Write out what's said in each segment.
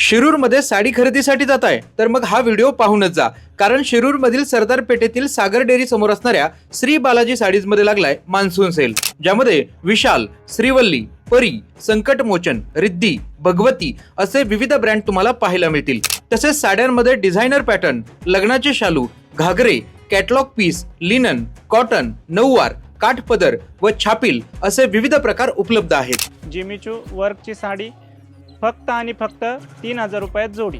शिरूरमध्ये साडी खरेदीसाठी जात आहे. तर मग हा व्हिडिओ पाहूनच जा. कारण शिरूरमधील सरदार पेठेतील सागर डेअरी समोर असणाऱ्या श्री बालाजी साडीजमध्ये लागलाय मान्सून सेल. ज्यामध्ये विशाल श्रीवल्ली परी संकटमोचन रिद्धी भगवती असे विविध ब्रँड तुम्हाला पाहायला मिळतील. तसेच साड्यांमध्ये डिझायनर पॅटर्न लग्नाचे शालू घागरे कॅटलॉग पीस लिनन कॉटन नऊवार काठपदर व छापील असे विविध प्रकार उपलब्ध आहेत. जिमीचू वर्कची साडी फक्त आणि फक्त तीन हजार रुपयात जोडी.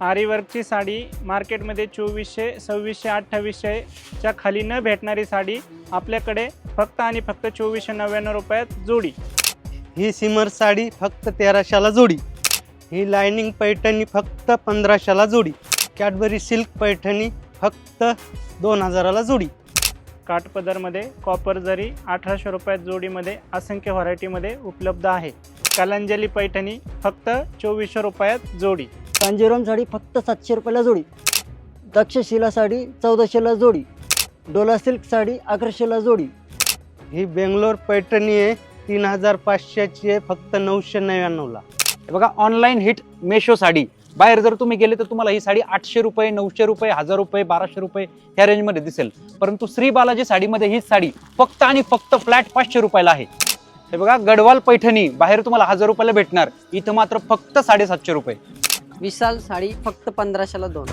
आरी वर्कची साडी मार्केटमध्ये चोवीसशे सव्वीसशे अठ्ठावीसशेच्या खाली न भेटणारी साडी आपल्याकडे फक्त आणि फक्त चोवीसशे नव्याण्णव रुपयात जोडी. ही सिमर साडी फक्त तेराशेला जोडी. ही लायनिंग पैठणी फक्त पंधराशेला जोडी. कॅडबरी सिल्क पैठणी फक्त दोन हजाराला जोडी. काठपदरमध्ये कॉपर जरी अठराशे रुपयात जोडीमध्ये असंख्य व्हरायटीमध्ये उपलब्ध आहे. कलांजली पैठणी फक्त चोवीसशे रुपयात जोडी. कांजीवरम साडी फक्त सातशे रुपयाला जोडी. तक्षशिला साडी चौदाशेला जोडी. डोला सिल्क साडी अकराशेला जोडी. ही बेंगलोर पैठणी आहे तीन हजार पाचशेची आहे फक्त नऊशे नव्याण्णवला. हे बघा ऑनलाईन हिट मेशो साडी. बाहेर जर तुम्ही गेले तर तुम्हाला ही साडी आठशे रुपये नऊशे रुपये हजार रुपये बाराशे रुपये ह्या रेंजमध्ये दिसेल. परंतु श्री बालाजी साडीमध्ये ही साडी फक्त आणि फक्त फ्लॅट पाचशे रुपयाला आहे. हे बघा गडवाल पैठणी बाहेर तुम्हाला हजार रुपयाला भेटणार. इथं मात्र फक्त साडेसातशे रुपये. विशाल साडी फक्त पंधराशेला दोन.